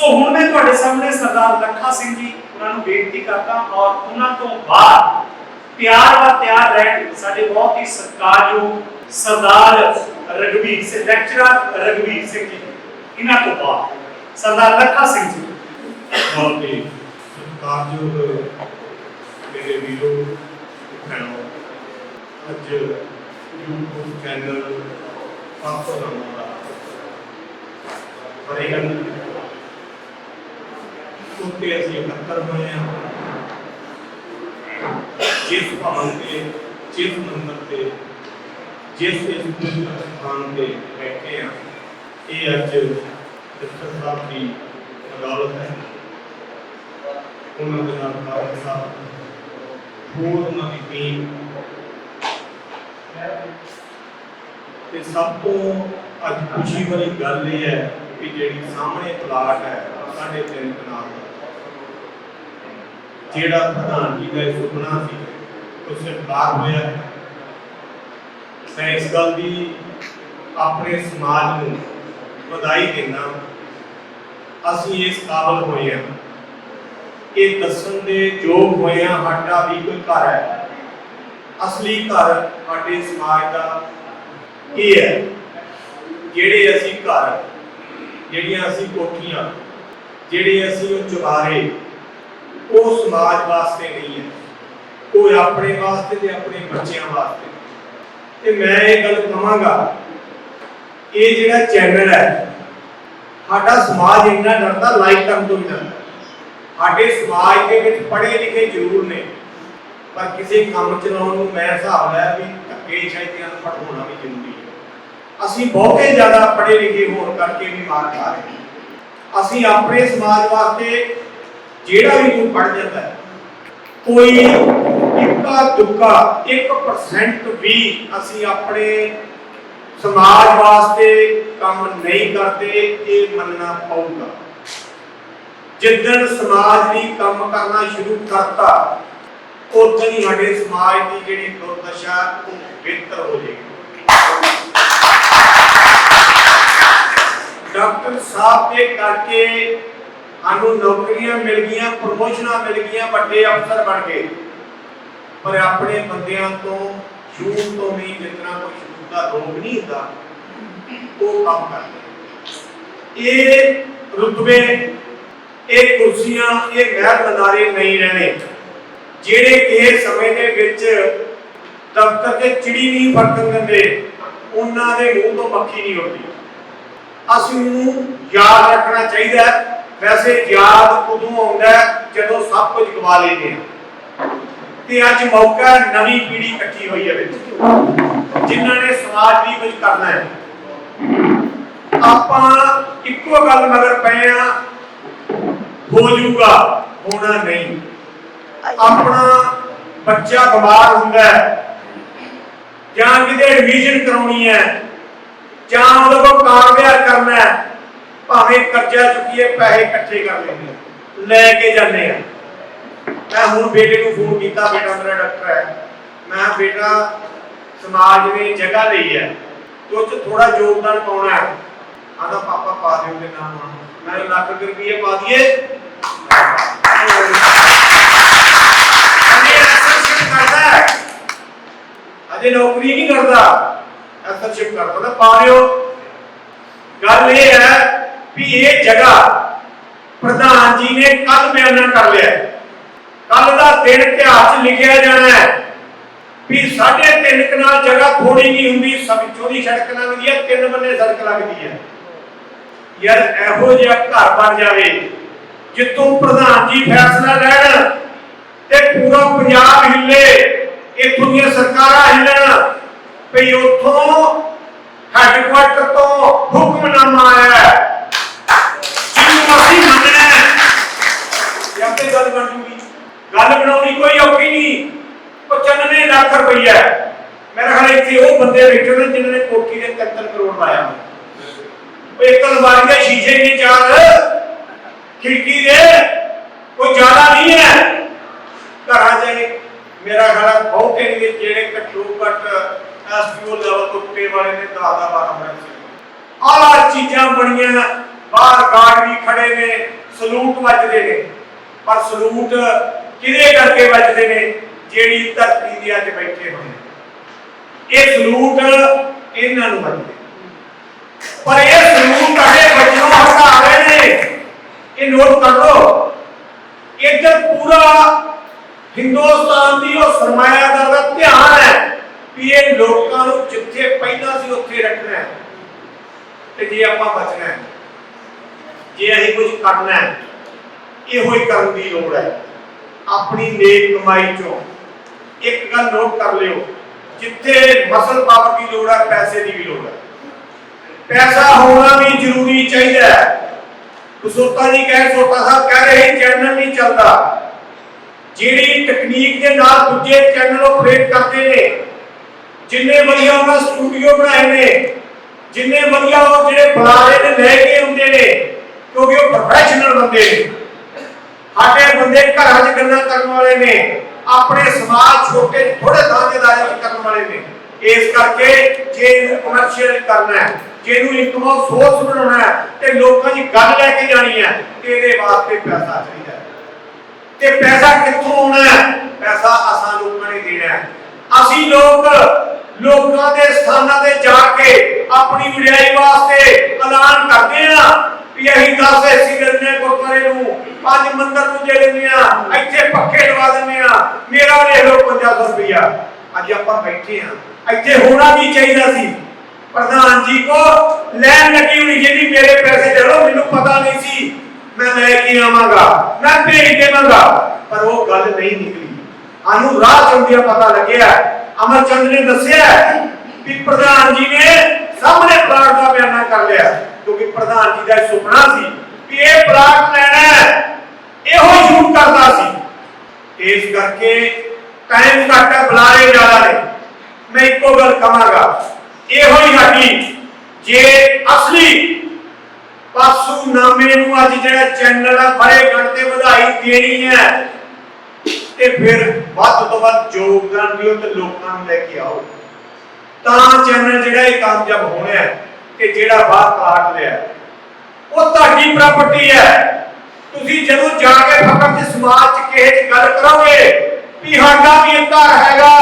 ਸੋ ਹੁਣ ਮੈਂ ਤੁਹਾਡੇ ਸਾਹਮਣੇ ਸਰਦਾਰ ਲੱਖਾ ਸਿੰਘ ਜੀ ਉਹਨਾਂ ਨੂੰ ਬੇਨਤੀ ਕਰਦਾ ਔਰ ਉਹਨਾਂ ਤੋਂ ਬਾਅਦ ਪਿਆਰ ਵਾ ਤਿਆਰ ਰਹਿਣ ਸਾਡੇ ਬਹੁਤ ਹੀ ਸਤਿਕਾਰਯੋਗ ਸਰਦਾਰ ਰਗਵੀਰ ਸਿੰਘ ਲੈਕਚਰਰ ਰਗਵੀਰ ਸਿੰਘ ਜੀ, ਇਹਨਾਂ ਤੋਂ ਬਾਅਦ। ਸਰਦਾਰ ਲੱਖਾ ਸਿੰਘ ਜੀ। ਬਹੁਤ ਹੀ ਸਤਿਕਾਰਯੋਗ ਮੇਰੇ ਵੀਰੋ, ਭੈਣੋ, ਅੱਜ YouTube ਚੈਨਲ ਪਾਪਾ ਨਾਮ ਦਾ ਪਰੇਗਨ ਉੱਤੇ ਅਸੀਂ ਇਕੱਤਰ ਹੋਏ ਹਾਂ। ਜਿਸ ਭਵਨ ਤੇ, ਜਿਸ ਮੰਦਰ ਤੇ, ਜਿਸ ਇਸ ਪਵਿੱਤਰ ਸਥਾਨ ਤੇ ਬੈਠੇ ਹਾਂ, ਇਹ ਅੱਜ ਡਾਕਟਰ ਸਾਹਿਬ ਦੀ ਬਦੌਲਤ ਹੈ। ਉਹਨਾਂ ਦੇ ਨਾਲ ਕਾਰਨ ਸਾਹਿਬ, ਹੋਰ ਉਹਨਾਂ ਦੀ ਟੀਮ ਤੇ ਸਭ ਤੋਂ ਅੱਜ ਖੁਸ਼ੀ ਵਾਲੀ ਗੱਲ ਇਹ ਹੈ ਕਿ ਜਿਹੜੀ ਸਾਹਮਣੇ ਪਲਾਟ ਹੈ ਸਾਡੇ ਤਿੰਨ ਕਨਾਲ ਦਾ ਜਿਹੜਾ ਪ੍ਰਧਾਨ ਜੀ ਦਾ ਸੁਪਨਾ ਸੀ, ਉਹ ਸਾਕਾਰ ਹੋਇਆ ਮੈਂ ਇਸ ਗੱਲ ਦੀ ਆਪਣੇ ਸਮਾਜ ਨੂੰ ਵਧਾਈ ਦਿੰਦਾ ਅਸੀਂ ਇਸ ਕਾਬਲ ਹੋਏ ਹਾਂ ਇਹ ਦੱਸਣ ਦੇ ਯੋਗ ਹੋਏ ਹਾਂ, ਸਾਡਾ ਵੀ ਕੋਈ ਘਰ ਹੈ। ਅਸਲੀ ਘਰ ਸਾਡੇ ਸਮਾਜ ਦਾ ਇਹ ਹੈ, ਜਿਹੜੇ ਅਸੀਂ ਘਰ, ਜਿਹੜੀਆਂ ਅਸੀਂ ਕੋਠੀਆਂ, ਜਿਹੜੇ ਅਸੀਂ ਉਹ ਚੁਬਾਰੇ ਉਹ ਸਮਾਜ ਵਾਸਤੇ ਨਹੀਂ ਹੈ। ਉਹ ਆਪਣੇ ਵਾਸਤੇ ਤੇ ਆਪਣੇ ਬੱਚਿਆਂ ਵਾਸਤੇ। ਤੇ ਮੈਂ ਇਹ ਗੱਲ ਕਹਾਂਗਾ ਇਹ ਜਿਹੜਾ ਚੈਨਲ ਹੈ, ਸਾਡਾ ਸਮਾਜ ਇੰਨਾ ਡਰਦਾ ਲਾਈਕ ਕਰਨ ਤੋਂ ਵੀ ਡਰਦਾ। ਸਾਡੇ ਸਮਾਜ ਦੇ ਵਿੱਚ ਪੜ੍ਹੇ ਲਿਖੇ ਜ਼ਰੂਰ ਨੇ, ਪਰ ਕਿਸੇ ਕੰਮ ਚਲਾਉਣ ਨੂੰ ਮੈਂ ਹਿਸਾਬ ਲਾਇਆ ਵੀ ਧੱਕੇ ਸ਼ਾਇਦ ਅਨਪੜ੍ਹ ਹੋਣਾ ਵੀ ਜ਼ਰੂਰੀ ਹੈ। ਅਸੀਂ ਬਹੁਤੇ ਜ਼ਿਆਦਾ ਪੜ੍ਹੇ ਲਿਖੇ ਹੋਣ ਕਰਕੇ ਵੀ ਮਾਰ ਖਾ ਰਹੇ ਅਸੀਂ ਆਪਣੇ ਸਮਾਜ ਵਾਸਤੇ ਜਿਹੜਾ ਵੀ ਕੋਈ ਪੜ੍ਹ ਜਾਂਦਾ ਹੈ, ਕੋਈ ਇੱਕਾ ਦੁੱਕਾ 1% ਵੀ ਅਸੀਂ ਆਪਣੇ ਸਮਾਜ ਵਾਸਤੇ ਕੰਮ ਨਹੀਂ ਕਰਦੇ, ਇਹ ਮੰਨਣਾ ਪਊਗਾ। ਜਿੱਦਣ ਸਮਾਜ ਲਈ ਕੰਮ ਕਰਨਾ ਸ਼ੁਰੂ ਕਰਤਾ ਉਦੋਂ ਹੀ ਸਾਡੇ ਸਮਾਜ ਦੀ ਜਿਹੜੀ ਦੁਰਦਸ਼ਾ, ਉਹ ਬਿਹਤਰ ਹੋ ਜਾਏਗੀ। ਡਾਕਟਰ ਸਾਹਿਬ ਦੇ ਕਰਕੇ ਸਾਨੂੰ ਨੌਕਰੀਆਂ ਮਿਲ ਗਈਆਂ ਪ੍ਰਮੋਸ਼ਨਾਂ ਮਿਲ ਗਈਆਂ, ਵੱਡੇ ਅਫਸਰ ਬਣ ਗਏ। ਪਰ ਆਪਣੇ ਬੰਦਿਆਂ ਤੋਂ, ਸ਼ੂਰ ਤੋਂ ਵੀ ਜਿਤਨਾ ਕੋਈ ਸ਼ੂਰ ਦਾ ਰੋਗ ਨਹੀਂ ਹੁੰਦਾ, ਉਹ ਕੰਮ ਕਰਦੇ ਇਹ ਰੁਤਬੇ, ਇਹ ਕੁਰਸੀਆਂ, ਇਹ ਮਹਿਲ ਨਜ਼ਾਰੇ ਨਹੀਂ ਰਹਿਣੇ। ਜਿਹੜੇ ਕਿ ਸਮੇਂ ਦੇ ਵਿੱਚ ਦਫ਼ਤਰ ਦੇ ਚਿੜੀ ਨਹੀਂ ਵਰਤਣ ਦਿੰਦੇ, ਉਹਨਾਂ ਦੇ ਮੂੰਹ ਤੋਂ ਮੱਖੀ ਨਹੀਂ ਉੱਡਦੀ। ਅਸੀਂ ਨੂੰ ਯਾਦ ਰੱਖਣਾ ਚਾਹੀਦਾ ਹੈ। ਵੈਸੇ ਯਾਦ ਉਦੋਂ ਆਉਂਦਾ ਜਦੋਂ ਸਭ ਕੁਝ ਗਵਾ ਲੈਂਦੇ ਹਾਂ। ਤੇ ਅੱਜ ਮੌਕਾ ਨਵੀਂ ਪੀੜ੍ਹੀ ਇਕੱਠੀ ਹੋਈ ਹੈ ਵਿੱਚ। ਜਿਨ੍ਹਾਂ ਨੇ ਸਮਾਜ ਲਈ ਕੁਝ ਕਰਨਾ ਹੈ। ਆਪਾਂ ਇੱਕੋ ਗੱਲ ਮਗਰ ਪਏ ਆ ਹੋ ਜਾਊਗਾ, ਹੋਣਾ ਨਹੀਂ। ਆਪਣਾ ਬੱਚਾ ਬਿਮਾਰ ਹੁੰਦਾ ਹੈ, ਜਾਂ ਕਿਤੇ ਐਡਮਿਸ਼ਨ ਕਰਾਉਣੀ ਹੈ, ਜਾਂ ਉਹਦੇ ਕੋਲ ਕਾਰ ਕਰਨਾ ਹੈ ਭਾਵੇਂ ਕਰਜ਼ਾ ਚੁੱਕੀਏ ਪੈਸੇ ਇਕੱਠੇ ਕਰ ਲੈਂਦੇ ਹਾਂ, ਲੈ ਕੇ ਜਾਂਦੇ ਆ ਮੈਂ ਹੁਣ ਬੇਟੇ ਨੂੰ ਫੋਨ ਕੀਤਾ ਬੇਟਾ ਮੇਰਾ ਡਾਕਟਰ ਹੈ। ਮੈਂ ਕਿਹਾ, ਬੇਟਾ ਸਮਾਜ ਨੇ ਜਗ੍ਹਾ ਲਈ ਹੈ ਤੇ ਉਹ 'ਚ ਥੋੜਾ ਯੋਗਦਾਨ ਪਾਉਣਾ ਹੈ। ਆਂਦਾ ਪਾਪਾ ਪਾ ਦਿਓ ਦੇ ਨਾਮ ਮੈਂ ਕਿਹਾ, ਲੱਖ ਕੁ ਰੁਪਏ ਪਾ ਦਈਏ। ਅਜੇ ਐਸਰਸ਼ਿਪ ਕਰਦਾ ਹੈ। ਅਜੇ ਨੌਕਰੀ ਨਹੀਂ ਕਰਦਾ। ਐਸਰਸ਼ਿਪ ਕਰਦਾ ਤਾਂ ਪਾ ਲਿਓ ਗੱਲ ਇਹ ਹੈ ਵੀ ਇਹ ਜਗ੍ਹਾ ਪ੍ਰਧਾਨ ਜੀ ਨੇ ਕੱਲ ਬਿਆਨ ਕਰ ਲਿਆ ਕੱਲ ਦਾ ਦਿਨ ਇਤਿਹਾਸ ਲਿਖਿਆ ਜਾਣਾ ਹੈ ਵੀ ਸਾਢੇ ਤਿੰਨ ਕਨਾਲ ਜਗ੍ਹਾ ਥੋੜੀ ਨਹੀਂ ਹੁੰਦੀ, ਸਭ ਚੌਦੀ ਸੜਕ ਲੰਘਦੀ ਹੈ ਤਿੰਨ ਬੰਨੇ ਸੜਕ ਲੱਗਦੀ ਹੈ। ਯਾਰ ਇਹੋ ਜਿਹਾ ਘਰ ਬਣ ਜਾਵੇ ਜਿੱਥੋਂ ਪ੍ਰਧਾਨ ਜੀ ਫੈਸਲਾ ਲੈਣ ਤੇ ਪੂਰਾ ਪੰਜਾਬ ਹਿੱਲੇ, ਇੱਥੋਂ ਦੀਆਂ ਸਰਕਾਰਾਂ ਹਿੱਲਣ, ਵੀ ਉੱਥੋਂ ਹੈਡਕੁਆਟਰ ਤੋਂ ਹੁਕਮਨਾਮਾ ਆਇਆ ਹੈ ਜਿਹਨੂੰ ਅਸੀਂ ਮੰਨਣਾ ਹੈ ਇਹ ਆਪੇ ਗੱਲ ਬਣ ਜੂਗੀ। ਗੱਲ ਬਣਾਉਣੀ ਕੋਈ ਔਖੀ ਨਹੀਂ। 95 ਲੱਖ ਰੁਪਈਆ ਹੈ। ਮੇਰਾ ਖਿਆਲ ਇੱਥੇ ਉਹ ਬੰਦੇ ਬੈਠੇ ਨੇ ਜਿਨ੍ਹਾਂ ਨੇ ਕੋਠੀ ਦੇ 73 ਕਰੋੜ ਲਾਇਆ ਉਹ ਇੱਕ ਅਲਮਾਰੀ ਦੇ ਸ਼ੀਸ਼ੇ ਦੇ ਚਾਰ, ਖਿੜਕੀ ਦੇ, ਕੋਈ ਜ਼ਿਆਦਾ ਨਹੀਂ ਹੈ। ਘਰਾਂ 'ਚ ਮੇਰਾ ਖਿਆਲ ਬਹੁਤੇ ਨੇ ਜਿਹੜੇ ਘੱਟੋ ਘੱਟ ਐਸਪੀਓ ਲੈਵਲ ਤੋਂ ਉੱਤੇ ਵਾਲੇ ਨੇ 10 ਦਾ 12 ਬਣਾ ਸੀ ਆਹ ਚੀਜ਼ਾਂ ਬਣੀਆਂ, ਬਾਹਰ ਗਾਰਡ ਵੀ ਖੜੇ ਨੇ, ਸਲੂਟ ਵੱਜਦੇ ਨੇ। ਪਰ ਸਲੂਟ ਕਿਹਦੇ ਕਰਕੇ ਵੱਜਦੇ ਨੇ? ਜਿਹੜੀ ਧਰਤੀ ਦੀ ਅੱਜ ਬੈਠੇ ਹੋਏ ਇਹ ਸਲੂਟ ਇਹਨਾਂ ਨੂੰ ਵੱਜਦੇ। ਪਰ ਇਹ ਸਲੂਟ ਤੁਹਾਡੇ ਬੱਚਿਆਂ ਹਟਾ ਰਹੇ ਨੇ। ਇਹ ਨੋਟ ਕਰ ਲਓ। ਇੱਧਰ ਪੂਰਾ ਹਿੰਦੁਸਤਾਨ ਦੀ ਉਹ ਸਰਮਾਇਆਦਾਰ ਦਾ ਧਿਆਨ ਹੈ ਵੀ ਇਹ ਲੋਕਾਂ ਨੂੰ ਜਿੱਥੇ ਪਹਿਲਾਂ ਸੀ ਉੱਥੇ ਰੱਖਣਾ ਹੈ। ਤੇ ਜੇ ਆਪਾਂ ਬਚਣਾ ਹੈ, ਜੇ ਅਸੀਂ ਕੁਝ ਕਰਨਾ ਹੈ ਇਹੋ ਹੀ ਕਰਨ ਦੀ ਲੋੜ ਹੈ। ਆਪਣੀ ਨੇਕ ਕਮਾਈ ਚੋਂ ਇੱਕ ਗੱਲ ਨੋਟ ਕਰ ਲਿਓ, ਜਿੱਥੇ ਮਸਲ ਪਾਵਰ ਦੀ ਲੋੜ ਹੈ, ਪੈਸੇ ਦੀ ਵੀ ਲੋੜ ਹੈ। ਪੈਸਾ ਹੋਣਾ ਵੀ ਜ਼ਰੂਰੀ ਚਾਹੀਦਾ ਹੈ। ਕਸੋਤਾ ਜੀ ਕਹਿ ਸੋਤਾ ਸਾਹਿਬ, ਕਹਿ ਰਹੇ ਚੈਨਲ ਨਹੀਂ ਚੱਲਦਾ। ਜਿਹੜੀ ਤਕਨੀਕ ਦੇ ਨਾਲ ਦੂਜੇ ਚੈਨਲ ਆਪਰੇਟ ਕਰਦੇ ਨੇ, ਜਿੰਨੇ ਵਧੀਆ ਉਹਨਾਂ ਸਟੂਡੀਓ ਬਣਾਏ ਨੇ, ਜਿੰਨੇ ਵਧੀਆ ਉਹ ਜਿਹੜੇ ਬੁਲਾਰੇ ਨੇ, ਲੈ ਕੇ ਆਉਂਦੇ ਨੇ, ਕਿਉਂਕਿ ਉਹ ਪ੍ਰੋਫੈਸ਼ਨਲ ਬੰਦੇ ਨੇ। ਸਾਡੇ ਬੰਦੇ ਘਰਾਂ 'ਚ ਗੱਲਾਂ ਕਰਨ ਵਾਲੇ ਨੇ, ਆਪਣੇ ਸਮਾਜ ਛੋਟੇ ਥੋੜੇ ਥਾਂ ਦੇ ਦਾਇਰੇ 'ਚ ਕਰਨ ਵਾਲੇ ਨੇ। ਇਸ ਕਰਕੇ ਜੇ ਕਮਰਸ਼ੀਅਲ ਕਰਨਾ ਹੈ, ਜੇ ਇਨਕਮ ਆਫ ਸੋਰਸ ਬਣਾਉਣਾ ਹੈ, ਤੇ ਲੋਕਾਂ ਦੀ ਗੱਲ ਲੈ ਕੇ ਜਾਣੀ ਹੈ ਇਹਦੇ ਵਾਸਤੇ ਪੈਸਾ ਚਾਹੀਦਾ ਹੈ। ਤੇ ਪੈਸਾ ਕਿੱਥੋਂ ਆਉਣਾ ਹੈ? ਪੈਸਾ ਅਸਾਂ ਲੋਕਾਂ ਨੇ ਦੇਣਾ ਹੈ। ਅਸੀਂ ਲੋਕ ਲੋਕਾਂ ਦੇ ਸਥਾਨਾਂ ਤੇ ਜਾ ਕੇ ਆਪਣੀ ਵਿੜਾਈ ਵਾਸਤੇ ਐਲਾਨ ਕਰਦੇ ਆ ਵੀ ਅਸੀਂ 10 ਐਸੀ ਦਿੰਦੇ ਹਾਂ ਗੁਰਦੁਆਰੇ ਨੂੰ ਪੰਜ ਮੰਦਰ ਨੂੰ ਦੇ ਦਿੰਦੇ ਆ, ਇੱਥੇ ਪੱਖੇ ਲਵਾ ਦਿੰਦੇ ਆ। ਮੇਰਾ ਲੈ ਲਓ 500 ਰੁਪਇਆ ਅੱਜ ਆਪਾਂ ਬੈਠੇ ਆ। ਇੱਥੇ ਹੋਣਾ ਵੀ ਚਾਹੀਦਾ ਸੀ। ਪ੍ਰਧਾਨ ਜੀ ਕੋ ਲੈਣ ਲੱਗੀ ਹੋਣੀ ਜਿਹਦੀ ਮੇਰੇ ਪੈਸੇ ਦੇ ਲਓ, ਮੈਨੂੰ ਪਤਾ ਨਹੀਂ ਸੀ। ਮੈਂ ਲੈ ਕੇ ਆਵਾਂਗਾ। ਮੈਂ ਭੇਜ ਦੇਵਾਂਗਾ। ਪਰ ਉਹ ਗੱਲ ਨਹੀਂ ਨਿਕਲੀ। ਸਾਨੂੰ ਰਾਹ ਚੰਦਿਆ ਪਤਾ ਲੱਗਿਆ। ਅਮਰਚੰਦ ਨੇ ਦੱਸਿਆ ਵੀ ਪ੍ਰਧਾਨ ਜੀ ਨੇ ਸਾਹਮਣੇ ਪਲਾਟ ਦਾ ਬਿਆਨਾ ਕਰ ਲਿਆ। ਕਿਉਂਕਿ ਪ੍ਰਧਾਨ ਜੀ ਦਾ ਸੁਪਨਾ ਸੀ ਕਿ ਇਹ ਪਲਾਟ ਲੈਣਾ ਹੈ। ਇਹੋ ਹੀ ਸ਼ੂਟ ਕਰਦਾ ਸੀ। ਇਸ ਕਰਕੇ ਟਾਈਮ ਘੱਟ ਹੈ ਬੁਲਾਰੇ ਜ਼ਿਆਦਾ ਨੇ। ਮੈਂ ਇੱਕੋ ਗੱਲ ਕਹਾਂਗਾ, ਇਹੋ ਹੀ ਸਾਡੀ, ਜੇ ਅਸਲੀ ਪਾਸੂ ਨਾਮੇ ਨੂੰ ਅੱਜ ਜਿਹੜਾ ਚੈਨਲ ਆ ਬੜੇ ਘੰਟੇ ਵਧਾਈ ਦੇਣੀ ਹੈ, ਤੇ ਫਿਰ ਵੱਧ ਤੋਂ ਵੱਧ ਯੋਗਦਾਨ ਦਿਓ ਤੇ ਲੋਕਾਂ ਨੂੰ ਲੈ ਕੇ ਆਓ। ਤਾਂ ਚੈਨਲ ਜਿਹੜਾ ਇਹ ਕਾਮਯਾਬ ਹੋਣਾ ਹੈ ਕਿ ਜਿਹੜਾ ਬਾਹਰ ਪਲਾਟ ਲਿਆ ਉਹ ਤੁਹਾਡੀ ਪ੍ਰਾਪਰਟੀ ਹੈ। ਤੁਸੀਂ ਜਦੋਂ ਜਾ ਕੇ ਫਕਰ ਦੇ ਸਮਾਜ ਚ ਕਿਸੇ ਚ ਗੱਲ ਕਰੋਗੇ, ਵੀ ਸਾਡਾ ਵੀ ਘਰ ਹੈਗਾ,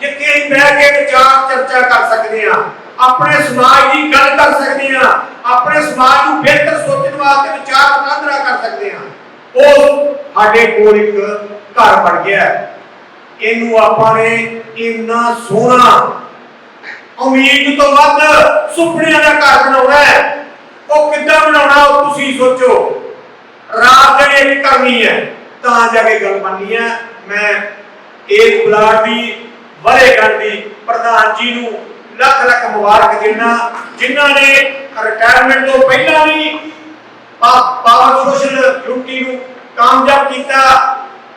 ਜਿੱਥੇ ਬਹਿ ਕੇ ਵਿਚਾਰ ਚਰਚਾ ਕਰ ਸਕਦੇ ਹਾਂ, ਆਪਣੇ ਸਮਾਜ ਦੀ ਗੱਲ ਕਰ ਸਕਦੇ ਹਾਂ, ਆਪਣੇ ਸਮਾਜ ਨੂੰ ਬਿਹਤਰ ਸੋਚਣ ਵਾਸਤੇ ਵਿਚਾਰ ਵਟਾਂਦਰਾ ਕਰ ਸਕਦੇ ਹਾਂ। ਉਹ ਸਾਡੇ ਕੋਲ ਇੱਕ ਘਰ ਬਣ ਗਿਆ ਇਹਨੂੰ ਆਪਾਂ ਨੇ ਇੰਨਾ ਸੋਹਣਾ, ਉਮੀਦ ਤੋਂ ਵੱਧ ਸੁਪਨਿਆਂ ਦਾ ਘਰ ਬਣਾਉਣਾ ਹੈ। ਉਹ ਕਿੱਦਾਂ ਬਣਾਉਣਾ, ਉਹ ਤੁਸੀਂ ਸੋਚੋ। ਰਾਤ ਦਿਨ ਇੱਕ ਕਰਨੀ ਹੈ, ਤਾਂ ਜਾ ਕੇ ਗੱਲ ਬਣਨੀ ਹੈ। ਮੈਂ ਇਸ ਬਲਾਕ ਦੀ ਵਰੇਗੰਢ ਦੀ ਪ੍ਰਧਾਨ ਜੀ ਨੂੰ ਲੱਖ ਲੱਖ ਮੁਬਾਰਕ ਦਿੰਦਾ, ਜਿਨ੍ਹਾਂ ਨੇ ਰਿਟਾਇਰਮੈਂਟ ਤੋਂ ਪਹਿਲਾਂ ਵੀ ਪਾਵਰ ਸੋਸ਼ਲ ਡਿਊਟੀ ਨੂੰ ਕਾਮਯਾਬ ਕੀਤਾ।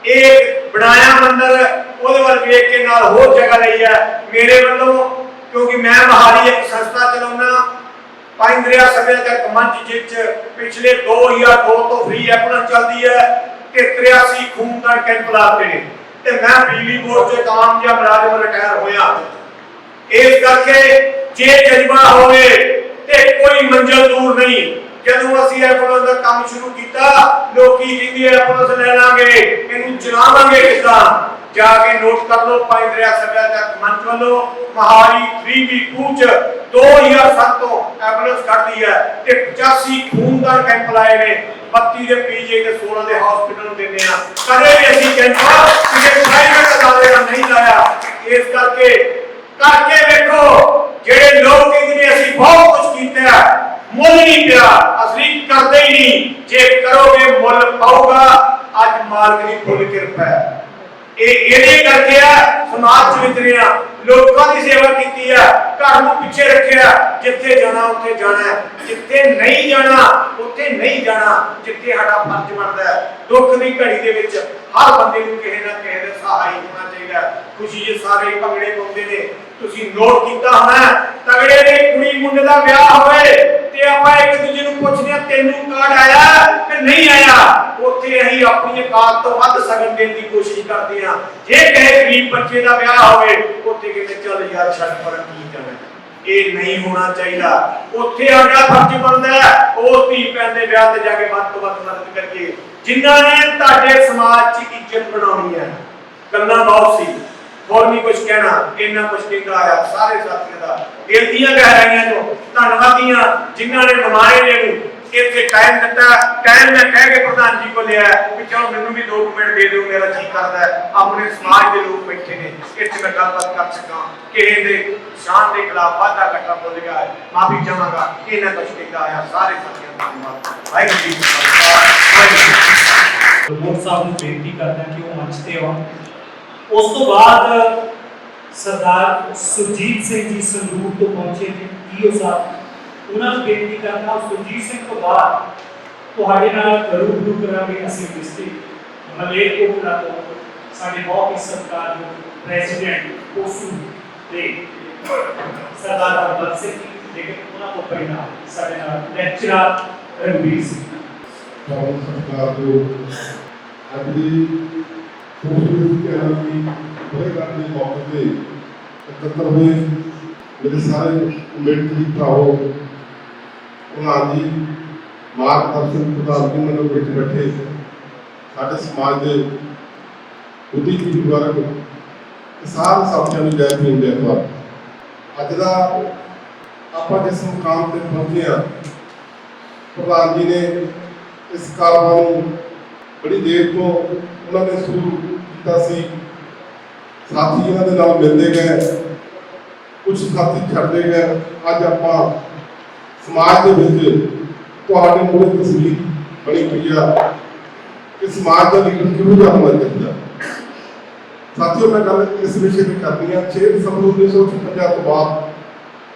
ਇਹ ਬਣਾਇਆ ਮੰਦਰ, ਉਹਦੇ ਵੱਲ ਵੇਖ ਕੇ ਨਾਲ ਹੋਰ ਜਗ੍ਹਾ ਲਈ ਹੈ। ਮੇਰੇ ਵੱਲੋਂ, ਕਿਉਂਕਿ ਮੈਂ ਮਹਾਲੀ ਇੱਕ ਸੰਸਥਾ ਚਲਾਉਣਾ ਪੰਜ ਦਰਿਆ ਸੱਭਿਆਚਾਰਕ ਮੰਚ ਜਿੱਚ ਪਿਛਲੇ 2002 ਤੋਂ ਫ੍ਰੀ ਐਪਲ ਚੱਲਦੀ ਹੈ ਤੇ 83 ਖੂਨਦਾਨ ਕੈਂਪ ਲਾਤੇ ਨੇ। ਤੇ ਮੈਂ ਬਿਜਲੀ ਬੋਰਡ ਦੇ ਕਾਮਯਾਬ ਮੁਲਾਜ਼ਮ ਰਿਟਾਇਰ ਹੋਇਆ। ਇਸ ਕਰਕੇ ਜੇ ਜਜ਼ਬਾ ਹੋਵੇ ਤੇ ਕੋਈ ਮੰਜ਼ਲ ਦੂਰ ਨਹੀਂ। ਜਦੋਂ ਅਸੀਂ ਐਪਲ ਦਾ ਕੰਮ ਸ਼ੁਰੂ ਕੀਤਾ, ਲੋਕੀ ਕਹਿੰਦੇ ਐਪਲ ਲੈ ਲਾਂਗੇ, ਇਹਨੂੰ ਚਲਾਵਾਂਗੇ ਕਿੱਦਾਂ ਜਾ ਕੇ ਨੋਟ ਕਰ ਲਓ ਪੰਜ ਦਰਿਆ ਸੱਭਿਆਚਾਰਕ ਮੰਚ ਵੱਲੋਂ ਮਹਾਰੀ 3 ਵੀ ਪੂਚ 2007 ਤੋਂ ਐਂਬੂਲੈਂਸ ਕੱਢਦੀ ਹੈ ਤੇ 85 ਖੂਨਦਾਨ ਕੈਂਪ ਲਾਏ ਨੇ। 32 ਦੇ ਪੀਜੀ ਤੇ 16 ਦੇ ਹਸਪੀਟਲ ਨੂੰ ਦਿੰਦੇ ਆ ਕਦੇ ਵੀ ਅਸੀਂ ਕੈਂਪ ਕਿਸੇ ਪ੍ਰਾਈਵੇਟ ਅਦਾਰੇ ਦਾ ਨਹੀਂ ਲਾਇਆ, ਇਸ ਕਰਕੇ ਕਰਕੇ ਵੇਖੋ, ਜਿਹੜੇ ਲੋਕ ਕਹਿੰਦੇ ਅਸੀਂ ਬਹੁਤ ਕੁਝ ਕੀਤਾ ਮੁੱਲ ਨਹੀਂ ਪਿਆ, ਅਸੀਂ ਕਰਦੇ ਹੀ ਨਹੀਂ। ਜੇ ਕਰੋਗੇ ਮੁੱਲ ਪਾਊਗਾ, ਅੱਜ ਮਾਲਕ ਦੀ ਫੁੱਲ ਕਿਰਪਾ ਹੈ। ਇਹ ਇਹਦੇ ਕਰਕੇ ਆ ਸਮਾਜ ਚ ਵਿਚਰਿਆ ਲੋਕਾਂ ਦੀ ਸੇਵਾ ਕੀਤੀ ਆ, ਘਰ ਨੂੰ ਪਿੱਛੇ ਰੱਖਿਆ। ਜਿੱਥੇ ਜਾਣਾ, ਉੱਥੇ ਜਾਣਾ। ਜਿੱਥੇ ਨਹੀਂ ਜਾਣਾ, ਉੱਥੇ ਨਹੀਂ ਜਾਣਾ, ਜਿੱਥੇ ਸਾਡਾ ਫਰਜ਼ ਬਣਦਾ ਹੈ। ਦੁੱਖ ਦੀ ਘੜੀ ਦੇ ਵਿੱਚ ਹਰ ਬੰਦੇ ਨੂੰ ਕਿਸੇ ਨਾ ਕਿਸੇ ਦੇ ਸਹਾਈ ਹੋਣਾ ਚਾਹੀਦਾ ਖੁਸ਼ੀ ਜੇ ਸਾਰੇ ਭੰਗੜੇ ਪਾਉਂਦੇ ਨੇ। ਤੁਸੀਂ ਨੋਟ ਕੀਤਾ ਹੋਣਾ ਤਗੜੇ ਦੇ ਕੁੜੀ ਮੁੰਡੇ ਦਾ ਵਿਆਹ ਹੋਵੇ। ਤੇ ਆਪਾਂ ਇੱਕ ਦੂਜੇ ਨੂੰ ਪੁੱਛਦੇ ਆ ਤੈਨੂੰ ਕਾਰਡ ਆਇਆ ਕਿ ਨਹੀਂ ਆਇਆ? ਉੱਥੇ ਅਸੀਂ ਆਪਣੀ ਔਕਾਤ ਤੋਂ ਵੱਧ ਸਗਨ ਦੇਣ ਦੀ ਕੋਸ਼ਿਸ਼ ਕਰਦੇ ਆ ਜੇ ਕਿਸੇ ਗਰੀਬ ਬੱਚੇ ਦਾ ਵਿਆਹ ਹੋਵੇ, ਉੱਥੇ ਕਿਤੇ ਚੱਲ ਯਾਰ, ਛੱਡ ਪਰ, ਕੀ ਜਾਣਾ ਇਹ ਨਹੀਂ ਹੋਣਾ ਚਾਹੀਦਾ। ਉੱਥੇ ਸਾਡਾ ਫਰਜ਼ ਬਣਦਾ ਉਹ ਧੀ ਭੈਣ ਦੇ ਵਿਆਹ ਤੇ ਜਾ ਕੇ ਵੱਧ ਤੋਂ ਵੱਧ ਮਦਦ ਕਰੀਏ। ਜਿਨ੍ਹਾਂ ਨੇ ਤੁਹਾਡੇ ਸਮਾਜ 'ਚ ਇੱਜ਼ਤ ਬਣਾਉਣੀ ਹੈ, ਗੱਲਾਂ ਬਹੁਤ ਸੀ। ਹੋਰ ਨਹੀਂ ਕੁਝ ਕਹਿਣਾ, ਇੰਨਾ ਕੁਝ ਕਹਿੰਦਾ ਆਇਆ ਸਾਰੇ ਸਾਥੀਆਂ ਦਾ। ਦਿਲ ਦੀਆਂ ਗਹਿਰਾਈਆਂ ਤੋਂ ਧੰਨਵਾਦੀਆਂ ਜਿਨ੍ਹਾਂ ਨੇ ਨਮਾਰੇ ਨੇ ਨੂੰ ਇੱਥੇ ਕਾਇਮ ਦਿੱਤਾ ਕਾਇਮ ਮੈਂ ਕਹਿ ਕੇ ਪ੍ਰਧਾਨ ਜੀ ਕੋ ਲਿਆ ਕਿ ਚਲੋ ਮੈਨੂੰ ਵੀ 2 ਮਿੰਟ ਦੇ ਦਿਓ, ਮੇਰਾ ਜੀ ਕਰਦਾ ਹੈ। ਆਪਣੇ ਸਮਾਜ ਦੇ ਲੋਕ ਬੈਠੇ ਨੇ, ਇੱਥੇ ਮੈਂ ਗੱਲਬਾਤ ਕਰ ਸਕਾਂ। ਕਿਸੇ ਦੇ ਸ਼ਾਨ ਦੇ ਖਿਲਾਫ ਵਾਧਾ ਘਟਾ ਬੋਲ ਗਿਆ ਹੈ, ਮਾਫੀ ਚਾਹਾਂਗਾ। ਇਹਨਾਂ ਕੁਝ ਕਹਿੰਦਾ ਆਇਆ ਸਾਰੇ ਸਾਥੀਆਂ ਦਾ ਧੰਨਵਾਦ। ਵਾਹਿਗੁਰੂ ਜੀ ਕਾ ਖਾਲਸਾ, ਵਾਹਿਗੁਰੂ ਜੀ ਕੀ ਫਤਿਹ। ਪ੍ਰਮੋਦ ਸਾਹਿਬ ਨੂੰ ਬੇਨਤੀ ਕਰਦਾ ਕਿ ਉਹ ਮੰਚ ਤੇ ਆਉਣ। ਉਸ ਤੋਂ ਬਾਅਦ ਸਰਦਾਰ ਸੁਰਜੀਤ ਸਿੰਘ ਜੀ ਸੰਗਰੂਰ ਤੋਂ ਪਹੁੰਚੇ ਨੇ ਈਓ ਸਾਹਿਬ। ਉਹਨਾਂ ਨੂੰ ਬੇਨਤੀ ਕਰਦਾ ਸੁਰਜੀਤ ਸਿੰਘ ਤੋਂ ਬਾਅਦ ਤੁਹਾਡੇ ਨਾਲ ਰੂਬਰੂ ਕਰਾਂਗੇ ਅਸੀਂ ਡਿਸਟ੍ਰਿਕਟ ਮਲੇਰਕੋਟਲਾ ਤੋਂ ਸਾਡੇ ਬਹੁਤ ਹੀ ਸਤਿਕਾਰਯੋਗ ਪ੍ਰੈਜ਼ੀਡੈਂਟ ਕੋਸੂ ਦੇ ਸਰਦਾਰ ਹਰਬੰਸ ਸਿੰਘ ਜੀ, ਲੇਕਿਨ ਉਹਨਾਂ ਤੋਂ ਪਹਿਲਾਂ ਸਾਡੇ ਨਾਲ ਲੈਕਚਰਰ ਰਣਵੀਰ ਸਿੰਘ। ਚਾਵਲ ਸਰਕਾਰ ਜੋ ਅੱਜ ਦੀ ਖੂਬਸੂਰਤ ਕਹਿਣਾ ਵੀ ਬੜੇ ਦੇ ਮੌਕੇ ਤੇ ਇਕੱਤਰ ਹੋਏ। ਮੇਰੇ ਸਾਰੇ ਕਮੇਟੀ ਭਰਾਓ ਉਹਨਾਂ ਦੀ ਮਾਰਗਦਰਸ਼ਨ ਪ੍ਰਦਾਨ ਮੈਨੂੰ ਵਿੱਚ ਬੈਠੇ। ਸਾਡੇ ਸਮਾਜ ਦੇ ਬੁੱਧੀਜੀਵੀ ਵਰਗ ਸਾਰੇ ਸਾਥੀਆਂ ਨੂੰ ਜੈ ਭੀਮ ਜੈ ਭਾਰਤ। ਅੱਜ ਦਾ ਆਪਾਂ ਜਿਸ ਮੁਕਾਮ ਤੇ ਪਹੁੰਚੇ ਆ ਪ੍ਰਧਾਨ ਜੀ ਨੇ ਇਸ ਕਾਰਵਾਈ ਨੂੰ ਬੜੀ ਦੇਰ ਤੋਂ ਉਹਨਾਂ ਨੇ ਸ਼ੁਰੂ ਕੀਤਾ ਸੀ। ਸਾਥੀ ਇਹਨਾਂ ਦੇ ਨਾਲ ਮਿਲਦੇ ਗਏ। ਕੁਝ ਸਾਥੀ ਛੱਡਦੇ ਗਏ। ਅੱਜ ਆਪਾਂ ਸਮਾਜ ਦੇ ਵਿੱਚ ਤੁਹਾਡੇ ਮੂਹਰੇ ਤਸਵੀਰ ਬਣੀ ਹੋਈ ਆ ਕਿ ਸਮਾਜ ਦਾ ਲੀਡਰ ਕਿਹੋ ਜਿਹਾ ਹੋਣਾ ਚਾਹੀਦਾ। ਸਾਥੀਓ, ਮੈਂ ਗੱਲ ਇਸ ਵਿਸ਼ੇ ਤੇ ਕਰਨੀ ਆ। 6 ਦਸੰਬਰ 1956 ਤੋਂ ਬਾਅਦ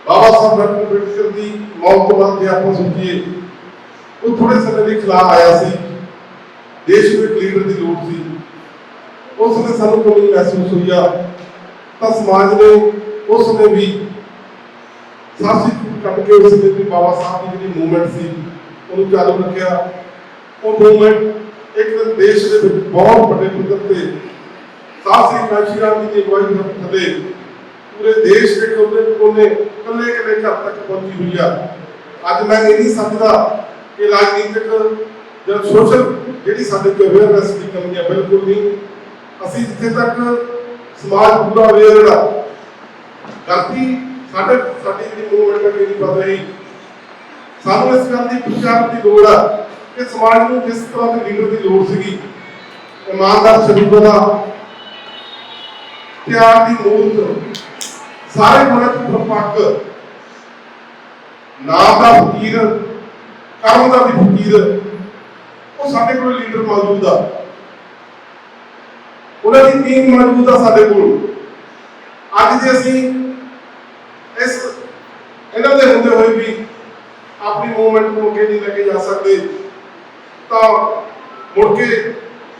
ਬਾਬਾ ਸਾਹਿਬ ਅੰਬੇਡਕਰ ਦੀ ਮੌਤ ਤੋਂ ਬਾਅਦ ਜੇ ਆਪਾਂ ਸੋਚੀਏ, ਉਹ ਥੋੜੇ ਸਮੇਂ ਲਈ ਖਿਲਾ ਆਇਆ ਸੀ। ਦੇਸ਼ ਨੂੰ ਇੱਕ ਲੀਡਰ ਦੀ ਲੋੜ ਸੀ। ਉਸ ਸਮੇਂ ਸਾਨੂੰ ਕਮੀ ਮਹਿਸੂਸ ਹੋਈ ਆ, ਤਾਂ ਸਮਾਜ ਨੇ ਉਸ ਸਮੇਂ ਵੀ ਸਾਸੀ ਕੱਢ ਕੇ ਉਸ ਸਮੇਂ ਦੀ ਬਾਬਾ ਸਾਹਿਬ ਦੀ ਜਿਹੜੀ ਮੂਵਮੈਂਟ ਸੀ, ਉਹਨੂੰ ਚਾਲੂ ਰੱਖਿਆ। ਉਹ ਮੂਵਮੈਂਟ ਇੱਕ ਦਿਨ ਦੇਸ਼ ਦੇ ਵਿੱਚ ਬਹੁਤ ਵੱਡੇ ਪੱਧਰ ਤੇ ਸਾਸੀ ਕਾਸ਼ੀ ਦੀ ਅਗਵਾਈ ਦੇ ਥੱਲੇ ਪੂਰੇ ਦੇਸ਼ ਦੇ ਕੋਨੇ ਕੋਨੇ ਕੱਲੇ ਕੱਲੇ ਘਰ ਤੱਕ ਪਹੁੰਚੀ ਹੋਈ ਆ। ਅੱਜ ਮੈਂ ਇਹ ਨਹੀਂ ਸਮਝਦਾ ਕਿ ਰਾਜਨੀਤਿਕ ਜਾਂ ਸੋਸ਼ਲ ਜਿਹੜੀ ਸਾਡੇ ਕੋਲ ਅਵੇਅਰਨੈਸ ਦੀ ਕਮੀ ਹੈ ਬਿਲਕੁਲ ਨਹੀਂ। ਅਸੀਂ ਜਿੱਥੇ ਤੱਕ ਸਮਾਜ ਪੂਰਾ ਅਵੇਅਰ ਆ ਗਲਤੀ ਸਾਡੇ, ਸਾਡੀ ਜਿਹੜੀ ਮੂਵਮੈਂਟ ਹੈ ਨਹੀਂ ਪਤਾ ਰਹੀ ਸਾਨੂੰ ਇਸ ਗੱਲ ਦੀ ਪ੍ਰਚਾਰ ਦੀ ਲੋੜ ਆ ਕਿ ਸਮਾਜ ਨੂੰ ਜਿਸ ਤਰ੍ਹਾਂ ਦੇ ਲੀਡਰ ਦੀ ਲੋੜ ਸੀਗੀ। ਇਮਾਨਦਾਰ ਸ਼ਰੀਫਾਂ ਦਾ ਪਿਆਰ ਦੀ ਮੂਰਤ ਸਾਰੇ ਗੁਣਾਂ ਪਰਪੱਕ ਨਾਮ ਦਾ ਫਕੀਰ, ਕਰਮ ਦਾ ਵੀ ਫਕੀਰ, ਉਹ ਸਾਡੇ ਕੋਲ ਲੀਡਰ ਮੌਜੂਦ ਆ। ਉਹਨਾਂ ਦੀ ਟੀਮ ਮੌਜੂਦ ਆ ਸਾਡੇ ਕੋਲ। ਅੱਜ ਜੇ ਅਸੀਂ ਇਸ ਇਹਨਾਂ ਦੇ ਹੁੰਦੇ ਹੋਏ ਵੀ ਆਪਣੀ ਮੂਵਮੈਂਟ ਨੂੰ ਅੱਗੇ ਨਹੀਂ ਲੈ ਕੇ ਜਾ ਸਕਦੇ, ਤਾਂ ਮੁੜ ਕੇ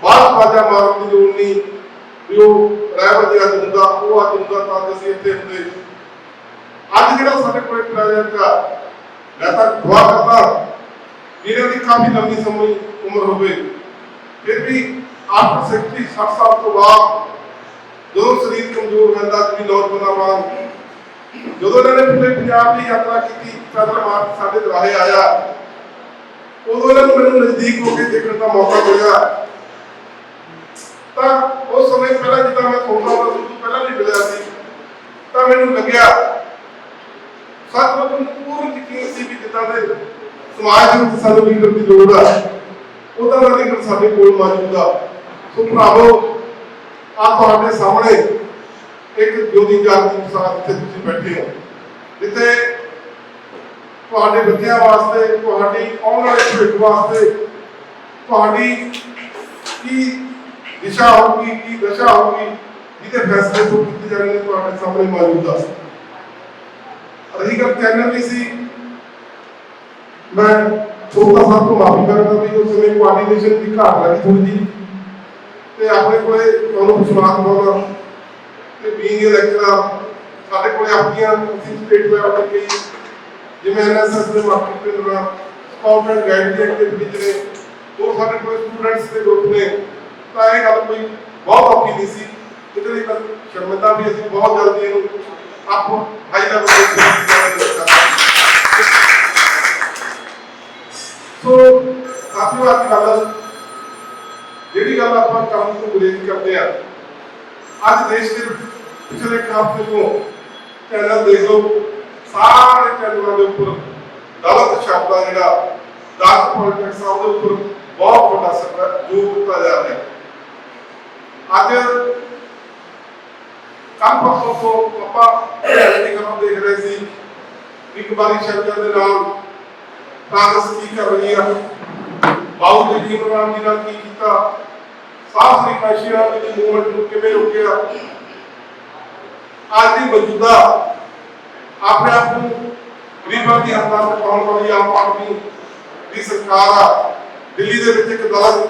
ਬਾਹਰ ਬਾਜਾ ਮਾਰਨ ਦੀ ਲੋੜ ਨਹੀਂ ਵੀ ਉਹ ਰਹਿਬਰ ਜੀ ਹੁੰਦਾ ਉਹ ਅੱਜ ਹੁੰਦਾ ਤਾਂ ਅੱਜ ਅਸੀਂ ਇੱਥੇ ਹੁੰਦੇ। ਅੱਜ ਜਿਹੜਾ ਸਾਡੇ ਕੋਲ ਪ੍ਰੈਜ਼ੈਂਟ ਆ, ਮੈਂ ਤਾਂ ਦੁਆ ਕਰਦਾ ਵੀ ਇਹਨਾਂ ਦੀ ਕਾਫੀ ਲੰਬੀ ਸਮੇਂ ਉਮਰ ਹੋਵੇ, ਫਿਰ ਵੀ ਆਫਟਰ 60 60 ਸਾਲ ਤੋਂ ਬਾਅਦ ਜਦੋਂ ਸਰੀਰ ਕਮਜ਼ੋਰ ਹੁੰਦਾ ਜੀ ਨੌਜਵਾਨਾਂ ਵਾਂਗ ਜਦੋਂ ਇਹਨਾਂ ਨੇ ਪੂਰੇ ਪੰਜਾਬ ਦੀ ਯਾਤਰਾ ਕੀਤੀ, ਪੈਦਲ ਮਾਰਗ ਸਾਡੇ ਦਰਾਹੇ ਆਇਆ। ਉਦੋਂ ਇਹਨਾਂ ਨੂੰ ਮੈਨੂੰ ਨਜ਼ਦੀਕ ਹੋ ਕੇ ਦੇਖਣ ਦਾ ਮੌਕਾ ਮਿਲਿਆ। ਤਾਂ ਉਸ ਸਮੇਂ ਪਹਿਲਾਂ ਜਿੱਦਾਂ ਮੈਂ ਸੋਚਦਾ ਹੁੰਦਾ ਸੀ, ਉਦੋਂ ਪਹਿਲਾਂ ਵੀ ਮਿਲਿਆ ਸੀ, ਤਾਂ ਮੈਨੂੰ ਲੱਗਿਆ, ਸੱਚਮੁੱਚ ਮੈਨੂੰ ਪੂਰਨ ਯਕੀਨ ਸੀ ਵੀ ਜਿੱਦਾਂ ਦੇ ਸਮਾਜ ਵਿੱਚ ਸਾਨੂੰ ਲੀਡਰ ਦੀ ਲੋੜ ਆ। ਉਹਦਾ ਦਾ ਸਾਡੇ ਕੋਲ ਮੌਜੂਦ ਆ। ਸੋ ਭਰਾਵੋ ਆ ਤੁਹਾਡੇ ਸਾਹਮਣੇ ਇੱਕ ਜੋਦੀ ਜਾਗਦੀ ਮਿਸਾਲ ਜਿੱਥੇ ਤੁਸੀਂ ਬੈਠੇ ਹੋ। ਜਿੱਥੇ ਤੁਹਾਡੇ ਬੱਚਿਆਂ ਵਾਸਤੇ, ਤੁਹਾਡੀ ਆਉਣ ਵਾਲੇ ਭਵਿੱਖ ਵਾਸਤੇ ਤੁਹਾਡੀ ਕੀ ਦਿਸ਼ਾ ਹੋਊਗੀ, ਕੀ ਦਸ਼ਾ ਹੋਊਗੀ, ਜਿਹਦੇ ਫੈਸਲੇ ਤੋਂ ਕੀਤੇ ਜਾਣੇ ਨੇ ਤੁਹਾਡੇ ਸਾਹਮਣੇ ਮੌਜੂਦ ਆ। ਰਹੀ ਗੱਲ ਚੈਨਲ ਦੀ ਸੀ। ਮੈਂ ਛੋਟਾ ਸਾਹਿਬ ਤੋਂ ਮਾਫੀ ਮੰਗਦਾ ਵੀ ਉਸ ਸਮੇਂ ਕੋਆਰਡੀਨੇਸ਼ਨ ਦੀ ਘਾਟ ਲੱਗੀ ਥੋੜੀ ਜੀ ਤੇ ਆਪਣੇ ਕੋਲੇ ਤੁਹਾਨੂੰ ਵਿਸ਼ਵਾਸ ਹੋਣਾ ਤੇ ਬੀਇੰਗ ਅ ਲੈਕਚਰਰ ਸਾਡੇ ਕੋਲੇ ਆਪਣੀਆਂ ਅਸੀਂ ਸਟੇਟ ਲੈਵਲ ਤੇ ਕਈ ਜਿਵੇਂ ਐਨਐਸਐਸ ਦੇ ਮਾਰਕੀਟ ਦੇ ਨਾਲ ਸਕਾਊਟ ਐਂਡ ਗਾਈਡ ਦੀ ਐਕਟੀਵਿਟੀ ਨੇ ਉਹ ਸਾਡੇ ਕੋਲੇ ਸਟੂਡੈਂਟਸ ਦੇ ਗਰੁੱਪ ਨੇ, ਤਾਂ ਇਹ ਗੱਲ ਕੋਈ ਬਹੁਤ ਔਖੀ ਨਹੀਂ ਸੀ। ਇਹਦੇ ਲਈ ਮੈਂ ਸ਼ਰਮਿੰਦਾ ਵੀ ਅਸੀਂ ਬਹੁਤ ਜਲਦੀ ਇਹਨੂੰ ਆਪ ਹਾਈ ਲੈਵਲ ਤੇ ਸੋ ਕਾਫੀ ਵਾਰ ਦੀ ਗੱਲ ਜਿਹੜੀ ਗੱਲ ਆਪਾਂ ਕੰਮ ਤੋਂ ਗੁਰੇਜ਼ ਕਰਦੇ ਆ, ਅੱਜ ਦੇਸ਼ ਦੇ ਪਿਛਲੇ ਇੱਕ ਤੋਂ ਚੈਨਲ ਦੇਖ ਲਓ, ਸਾਰੇ ਚੈਨਲਾਂ ਦੇ ਉੱਪਰ ਗਲਤ ਸ਼ਬਦਾਂ ਜਿਹੜਾ ਦਾਤ ਪੋਲਿਟਿਕਸ ਆ, ਉਹਦੇ ਉੱਪਰ ਬਹੁਤ ਵੱਡਾ ਸਫਰ ਜੋਰ ਦਿੱਤਾ ਜਾ ਰਿਹਾ। ਅੱਜ ਕੰਮ ਪਰਸੋਂ ਤੋਂ ਆਪਾਂ ਰਿਐਲਿਟੀ ਖਬਰ ਦੇਖ ਰਹੇ ਸੀ, ਇੱਕ ਵਾਰੀ ਸ਼ਬਦਾਂ ਦੇ ਨਾਲ ਕਾਂਗਰਸ ਕੀ ਕਰ ਰਹੀ ਆ? ਬਾਉ ਜੀ ਜੀ ਜੀ ਨਾਲ ਕੀ ਕੀਤਾ? ਸਾਫ਼ ਸ੍ਰੀ ਕਾਸ਼ੀਆ ਦੀ ਮੂਵਮੈਂਟ ਨੂੰ ਕਿਵੇਂ ਰੋਕਿਆ? ਅੱਜ ਦੀ ਮੌਜੂਦਾ ਆਪਣੇ ਆਪ ਨੂੰ ਗਰੀਬਾਂ ਦੀ ਹਮਦਰਦ ਪਾਉਣ ਵਾਲੀ ਆਮ ਆਦਮੀ ਦੀ ਸਰਕਾਰ ਆ, ਦਿੱਲੀ ਦੇ ਵਿੱਚ ਇੱਕ ਦਲ,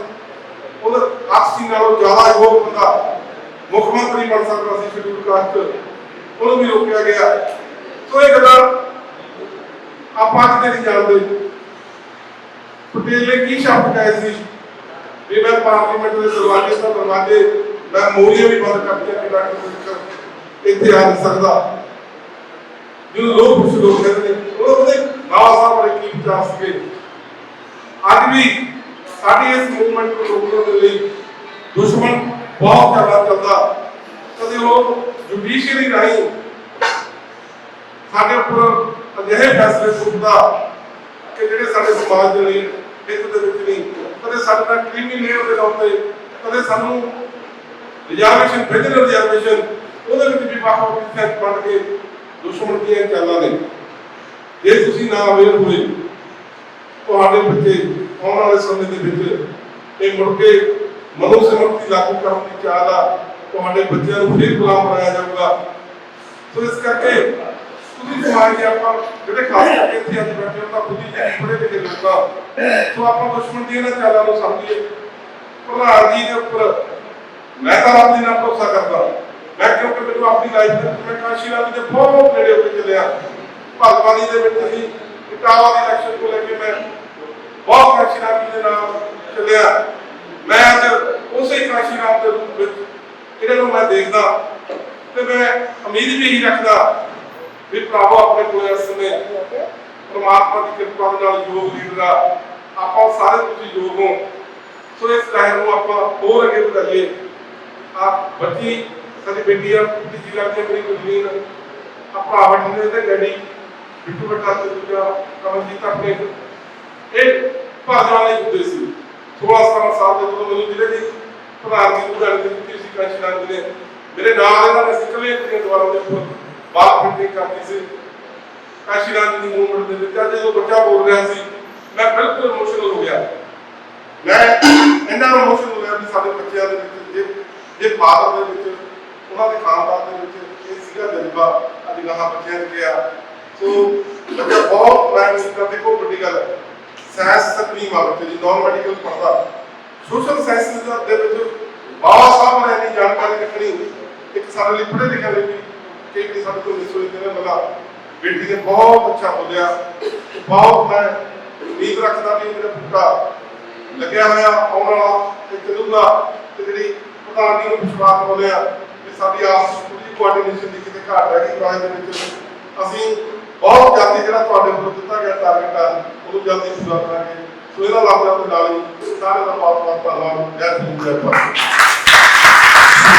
ਉਹਦਾ ਆਕਸੀ ਨਾਲੋਂ ਜ਼ਿਆਦਾ ਯੋਗ ਬੰਦਾ ਮੁੱਖ ਮੰਤਰੀ ਬਣ ਸਕਦਾ ਸੀ ਸ਼ਡਿਊਲ ਕਾਸਟ, ਉਹਨੂੰ ਵੀ ਰੋਕਿਆ ਗਿਆ। ਸੋ ਇਹ ਗੱਲਾਂ ਆਪਾਂ ਅੱਜ ਦੇ ਨਹੀਂ ਜਾਣਦੇ। ਪਟੇਲ ਨੇ ਕੀ ਸ਼ਬਦ ਕਹੇ ਸੀ ਵੀ ਮੈਂ ਪਾਰਲੀਮੈਂਟ ਦੇ ਦਰਵਾਜ਼ੇ ਤੋਂ ਦਰਵਾਜ਼ੇ ਮੈਂ ਮੋਰੀਆਂ ਵੀ ਬੰਦ ਕਰਕੇ ਕਿ ਡਾਕਟਰ ਇੱਥੇ ਆ ਨਹੀਂ ਸਕਦਾ। ਜਿਹਨੂੰ ਲੋਕ ਕੁਝ ਲੋਕ ਕਹਿੰਦੇ ਉਹ ਉਹਦੇ ਬਾਬਾ ਸਾਹਿਬ ਬਾਰੇ ਕੀ ਵਿਚਾਰ ਸੀਗੇ? ਅੱਜ ਵੀ ਸਾਡੀ ਇਸ ਮੂਵਮੈਂਟ ਨੂੰ ਰੋਕਣ ਦੇ ਲਈ ਦੁਸ਼ਮਣ ਬਹੁਤ ਜ਼ਿਆਦਾ ਚੱਲਦਾ। ਕਦੇ ਉਹ ਜੁਡੀਸ਼ੀਅਰੀ ਰਾਹੀਂ ਸਾਡੇ ਉੱਪਰ ਅਜਿਹੇ ਫੈਸਲੇ ਸੁਣਦਾ ਕਿ ਜਿਹੜੇ ਸਾਡੇ ਸਮਾਜ ਦੇ ਲਈ ਹਿੱਤ ਦੇ ਵਿੱਚ ਨਹੀਂ ਕਦੇ ਸਾਡੇ ਨਾਲ ਕ੍ਰੀਮੀ ਲੇਅਰ ਦੇ ਤੌਰ ਤੇ, ਕਦੇ ਸਾਨੂੰ ਰਿਜ਼ਰਵੇਸ਼ਨ ਬਿਜਨਸ ਰਿਜ਼ਰਵੇਸ਼ਨ, ਉਹਦੇ ਵਿੱਚ ਵੀ ਵੱਖ ਵੱਖ ਹਿੱਸਿਆਂ ਕੇ ਦੁਸ਼ਮਣ ਦੀਆਂ ਚਾਲਾਂ ਨੇ। ਜੇ ਤੁਸੀਂ ਨਾ ਅਵੇਅਰ ਹੋਏ, ਤੁਹਾਡੇ ਬੱਚੇ ਆਉਣ ਵਾਲੇ ਸਮੇਂ ਦੇ ਵਿੱਚ ਇਹ ਮੁੜ ਕੇ ਮਨੋ ਸਮਰਥੀ ਲਾਗੂ ਕਰਨ ਦੀ ਚਾਹ ਦਾ ਤੁਹਾਡੇ ਬੱਚਿਆਂ ਨੂੰ ਫਿਰ ਗੁਲਾਮ ਬਣਾਇਆ ਜਾਊਗਾ। ਸੋ ਇਸ ਕਰਕੇ ਤੁਸੀਂ ਸਮਾਜ ਦੇ ਆਪਾਂ ਜਿਹੜੇ ਖਾਸ ਕਰਕੇ ਇੱਥੇ ਅੱਜ ਬੈਠੇ ਹੋ, ਤਾਂ ਬੁੱਧੀ ਜੀ ਪੜ੍ਹੇ ਲਿਖੇ ਲੋਕ ਆ ਸੋ ਆਪਾਂ ਦੁਸ਼ਮਣ ਦੀਆਂ ਇਹਨਾਂ ਚਾਲਾਂ ਨੂੰ ਸਮਝੀਏ। ਪ੍ਰਧਾਨ ਜੀ ਦੇ ਉੱਪਰ ਮੈਂ ਤਾਂ ਆਪ ਜੀ ਨਾਲ ਭਰੋਸਾ ਕਰਦਾ। ਮੈਂ ਕਿਉਂਕਿ ਮੈਨੂੰ ਆਪਣੀ ਲਾਈਫ ਦੇ ਵਿੱਚ, ਮੈਂ ਕਾਸ਼ੀ ਰਾਮ ਜੀ ਦੇ ਬਹੁਤ ਨੇੜੇ ਹੋ ਕੇ ਚੱਲਿਆ। ਭਗਵਾਨੀ ਦੇ ਵਿੱਚ ਅਸੀਂ ਇਟਾਵਾ ਦੀ ਇਲੈਕਸ਼ਨ ਤੋਂ ਲੈ ਕੇ ਮੈਂ ਬਹੁਤ ਕਾਸ਼ੀ ਰਾਮ ਜੀ ਦੇ ਨਾਲ ਚੱਲਿਆ। ਮੈਂ ਅੱਜ ਉਸੇ ਕਾਸ਼ੀ ਰਾਮ ਦੇ ਰੂਪ ਵਿੱਚ, ਇਹਨਾਂ ਨੂੰ ਮੈਂ ਦੇਖਦਾ ਤੇ ਮੈਂ ਉਮੀਦ ਵੀ ਇਹੀ ਰੱਖਦਾ ਵੀ ਭਰਾਵੋ, ਆਪਣੇ ਕੋਲ ਇਸ ਸਮੇਂ ਪ੍ਰਮਾਤਮਾ ਦੀ ਕਿਰਪਾ ਦੇ ਨਾਲ ਯੋਗ ਲੀਡਰ ਆ। ਆਪਾਂ ਸਾਰੇ ਤੁਸੀਂ ਯੋਗ ਹੋ। ਸੋ ਇਸ ਲਹਿਰ ਨੂੰ ਆਪਾਂ ਹੋਰ ਅੱਗੇ ਵਧਾਈਏ। ਆ ਬੱਚੀ, ਸਾਡੀ ਬੇਟੀ ਆ ਜੀ ਲੱਗਦੀ ਆ ਮੇਰੀ ਗੁਰਲੀਨ ਆ। ਭਰਾ ਵੱਡੇ ਤੇ ਡੈਡੀ, ਬਿੱਟੂ ਬੱਟਾ ਤੇ ਦੂਜਾ ਕਮਲਜੀਤ ਆਪਣੇ। ਇਹ ਭਾਜਾ ਨਹੀਂ ਹੁੰਦੇ ਸੀ। 16 17 ਸਾਲ ਦੇ ਜਦੋਂ ਮੈਨੂੰ ਜ਼ਿਲ੍ਹੇ ਦੀ ਪ੍ਰਧਾਨ ਦੀ ਉਦਾਹਰਨ ਦਿੱਤੀ ਸੀ ਕਾਸ਼ੀ ਨਾਮ ਜੀ ਨੇ ਮੇਰੇ ਨਾਲ ਇਹਨਾਂ ਨੇ ਸਿੱਖਲੇ ਦੇ ਦੁਆਰਾ ਦੇ ਉੱਪਰ ਬਾਤ ਫਿਟਿੰਗ ਕਰਦੀ ਸੀ। ਕਾਸ਼ੀ ਨਾਮ ਜੀ ਦੀ ਮੂਵਮੈਂਟ ਦੇ ਵਿੱਚ ਅੱਜ ਜਦੋਂ ਬੱਚਾ ਬੋਲ ਰਿਹਾ ਸੀ, ਮੈਂ ਬਿਲਕੁਲ ਇਮੋਸ਼ਨਲ ਹੋ ਗਿਆ। ਮੈਂ ਇੰਨਾ ਇਮੋਸ਼ਨਲ ਹੋ ਗਿਆ ਵੀ ਸਾਡੇ ਬੱਚਿਆਂ ਦੇ ਵਿੱਚ, ਜੇ ਜੇ ਫਾਦਰ ਦੇ ਵਿੱਚ, ਉਹਨਾਂ ਦੇ ਖਾਨਦਾਨ ਦੇ ਵਿੱਚ ਇਹ ਸੀਗਾ ਜਜ਼ਬਾ, ਅੱਜ ਗਾਹਾਂ ਬੱਚਿਆਂ ਨੇ ਕਿਹਾ। ਸੋ, ਬੱਚਾ ਬਹੁਤ ਮੈਂ ਉਮੀਦ ਕਰਦਾ ਦੇਖੋ ਵੱਡੀ ਗੱਲ ਹੈ। ਸਾਇੰਸ ਸਕਰੀਮ ਆ ਬੱਚੇ ਦੀ ਨਾਨ ਮੈਡੀਕਲ ਪੜਦਾ ਸੋਸ਼ਲ ਸਾਇੰਸ ਦੇ ਵਿੱਚ ਬਾਬਾ ਸਾਹਿਬ ਨੇ ਇੰਨੀ ਜਾਣਕਾਰੀ ਰੱਖਣੀ ਇੱਕ ਸਾਡੇ ਲਈ ਪੜ੍ਹੇ ਲਿਖੇ ਲਈ ਵੀ ਕਈ ਵਾਰੀ ਸਾਡੇ ਕੋਲ ਮਿਸ ਹੋਈ ਤੇ ਮਗਾ ਬੇਟੀ ਨੇ ਬਹੁਤ ਅੱਛਾ ਬੋਲਿਆ। ਬਹੁਤ ਮੈਂ ਉਮੀਦ ਰੱਖਦਾ ਵੀ ਮੇਰਾ ਪੁੱਤਾ ਲੱਗਿਆ ਹੋਇਆ ਆਉਣ ਵਾਲਾ ਤੇ ਚੱਲੂਗਾ ਤੇ ਜਿਹੜੀ ਪ੍ਰਧਾਨ ਜੀ ਨੂੰ ਵਿਸ਼ਵਾਸ ਬੋਲਿਆ ਕਿ ਸਾਡੀ ਆਸ ਪੂਰੀ ਕੋਆਰਡੀਨੇਸ਼ਨ ਦੀ ਕਿਤੇ ਘਾਟ ਰਹਿ ਗਈ ਪ੍ਰਾਜ ਦੇ ਵਿੱਚ। ਅਸੀਂ ਬਹੁਤ ਜਲਦੀ ਜਿਹੜਾ ਤੁਹਾਡੇ ਵੱਲੋਂ ਦਿੱਤਾ ਗਿਆ ਟਾਰਗੇਟ ਆ, ਉਹਨੂੰ ਜਲਦੀ ਪੂਰਾ ਕਰਾਂਗੇ। ਸੋ ਇਹਦਾ ਲੱਭ ਦੇ ਨਾਲ ਹੀ ਸਾਰੇ ਦਾ ਬਹੁਤ ਬਹੁਤ ਧੰਨਵਾਦ। ਜੈ ਹਿੰਦ ਜੈ। ਭਾਰਤ